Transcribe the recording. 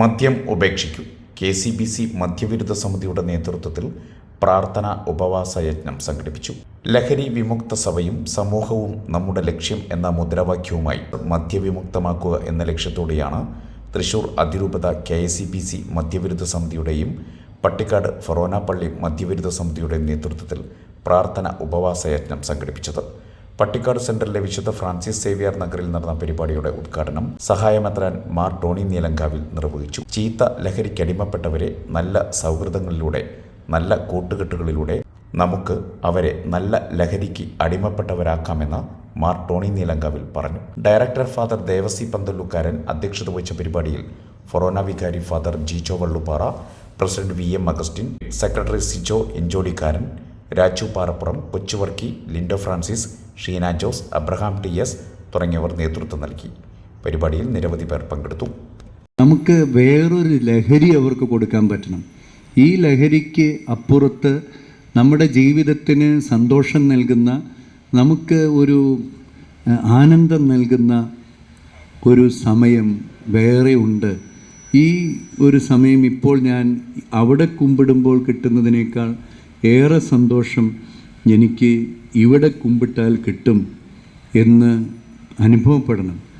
മദ്യം ഉപേക്ഷിക്കൂ. K C B C മദ്യവിരുദ്ധ സമിതിയുടെ നേതൃത്വത്തിൽ പ്രാർത്ഥന ഉപവാസ യജ്ഞം സംഘടിപ്പിച്ചു. ലഹരി വിമുക്ത സഭയും സമൂഹവും നമ്മുടെ ലക്ഷ്യം എന്ന മുദ്രാവാക്യവുമായി മദ്യവിമുക്തമാക്കുക എന്ന ലക്ഷ്യത്തോടെയാണ് തൃശൂർ അതിരൂപത K S C B C മദ്യവിരുദ്ധ സമിതിയുടെയും പട്ടിക്കാട് ഫൊറോന പള്ളി മദ്യവിരുദ്ധ സമിതിയുടെയും നേതൃത്വത്തിൽ പ്രാർത്ഥന ഉപവാസ യജ്ഞം സംഘടിപ്പിച്ചത്. പട്ടിക്കാട് സെന്ററിലെ വിശുദ്ധ ഫ്രാൻസിസ് സേവിയർ നഗറിൽ നടന്ന പരിപാടിയുടെ ഉദ്ഘാടനം സഹായമെത്രാൻ മാർ ടോണി നീലങ്കാവിൽ നിർവഹിച്ചു. ചീത്ത ലഹരിക്കടിമപ്പെട്ടവരെ നല്ല സൗഹൃദങ്ങളിലൂടെ നല്ല കൂട്ടുകെട്ടുകളിലൂടെ നമുക്ക് അവരെ നല്ല ലഹരിക്ക് അടിമപ്പെട്ടവരാക്കാമെന്ന മാർ ടോണി നീലങ്കാവിൽ പറഞ്ഞു. ഡയറക്ടർ ഫാദർ ദേവസി പന്തല്ലുക്കാരൻ അധ്യക്ഷത വഹിച്ച പരിപാടിയിൽ ഫൊറോന വികാരി father Jeecho Valluppara president V M Augustine secretary Sijo Enchodikkaran Raju Parappuram Kochuvarkey Lindo Francis Sheena Jose Abraham T S തുടങ്ങിയവർ നേതൃത്വം നൽകി. പരിപാടിയിൽ നിരവധി പേർ പങ്കെടുത്തു. നമുക്ക് വേറൊരു ലഹരി അവർക്ക് കൊടുക്കാൻ പറ്റണം. ഈ ലഹരിക്ക് അപ്പുറത്ത് നമ്മുടെ ജീവിതത്തിന് സന്തോഷം നൽകുന്ന നമുക്ക് ഒരു ആനന്ദം നൽകുന്ന ഒരു സമയം വേറെ ഉണ്ട്. ഈ ഒരു സമയം ഇപ്പോൾ ഞാൻ അവിടെ കുമ്പിടുമ്പോൾ കിട്ടുന്നതിനേക്കാൾ ഏറെ സന്തോഷം എനിക്ക് ഇവിടെ കുമ്പിട്ടാൽ കിട്ടും എന്ന് അനുഭവപ്പെടണം.